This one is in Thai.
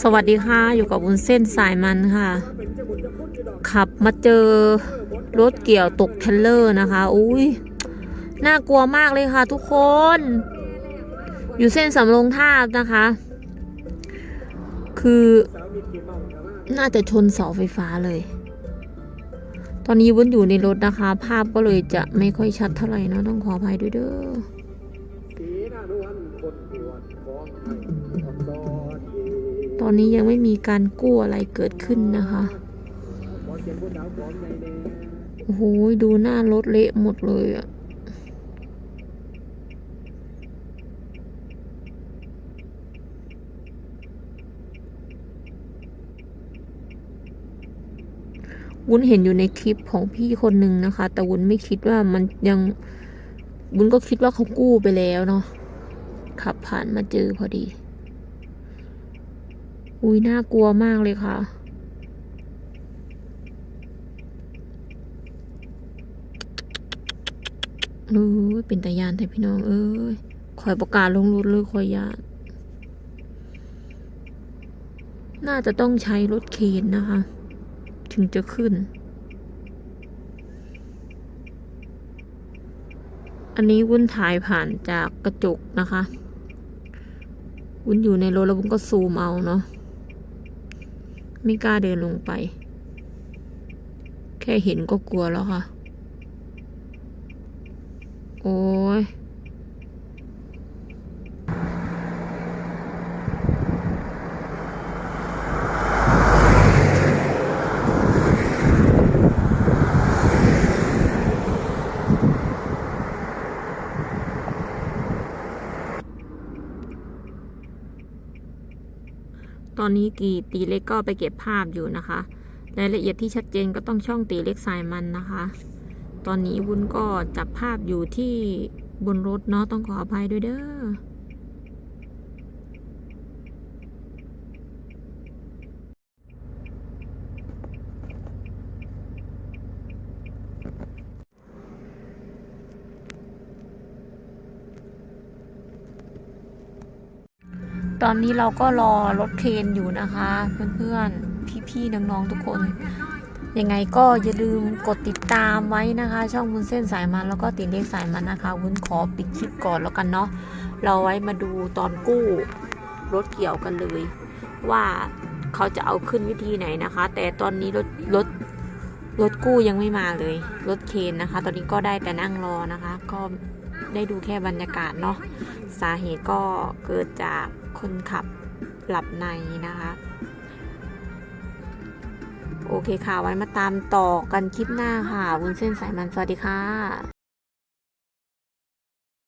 สวัสดีค่ะ อยู่กับวุ้นเส้นสายมันค่ะ ขับมาเจอรถเกี่ยวตกเทรลเลอร์นะคะ อุ้ยน่ากลัวมากเลยค่ะทุกคน อยู่เส้นสำโรงท่านะคะ คือน่าจะชนเสาไฟฟ้าเลย ตอนนี้วุ้นอยู่ในรถนะคะ ภาพก็เลยจะไม่ค่อยชัดเท่าไหร่นะต้องขออภัยด้วยเด้อ อนซ้อนเอตอนนี้ยังไม่มีการกู้อะไรเกิดขึ้นนะคะโอ้โหดูหน้ารถเละหมดเลยอะวุ้นเห็นอยู่ในคลิปของพี่คนหนึ่งนะคะ แต่วุ้นไม่คิดว่ามันยังวุ้นก็คิดว่าเขากู้ไปแล้วเนาะขับผ่านมาเจอพอดี อุ้ยน่ากลัวมากเลยค่ะ เออเป็นตายานแต่พี่น้อง เอ้ยคอยประกาศลงรถเลยคอยยานน่าจะต้องใช้รถเคนนะคะ ถึงจะขึ้น อันนี้วุ้นถ่ายผ่านจากกระจกนะคะ วุ้นอยู่ในรถแล้ววุ้นก็ซูมเอาเนาะ ไม่กล้าเดินลงไป แค่เห็นก็กลัวแล้วค่ะ โอ้ย ตอนนี้กีตีเล็กก็ไปเก็บภาพอยู่นะคะรายละเอียดที่ชัดเจนก็ต้องช่องตีเล็กสายมันนะคะ ตอนนี้วุ้นก็จับภาพอยู่ที่บนรถเนาะต้องขออภัยด้วยเด้อ ตอนนี้เราก็รอรถเคนอยู่นะคะ เพื่อนๆ พี่ๆ น้องๆ ทุกคน ยังไงก็อย่าลืมกดติดตามไว้นะคะ ช่องวุ้นเส้นสายมันแล้วก็ติดเลขสายมันนะคะ วุ้นขอปิดคลิปก่อนแล้วกันเนาะ เราไว้มาดูตอนกู้รถเกี่ยวกันเลย ว่าเขาจะเอาขึ้นวิธีไหนนะคะ แต่ตอนนี้รถรถรถกู้ยังไม่มาเลย รถเคนนะคะ ตอนนี้ก็ได้แต่นั่งรอนะคะ ก็ได้ดูแค่บรรยากาศเนาะ สาเหตุก็เกิดจาก คนขับหลับในนะคะ โอเคค่ะ ไว้มาตามต่อกันคลิปหน้าค่ะวุ้นเส้นสายมัน สวัสดีค่ะ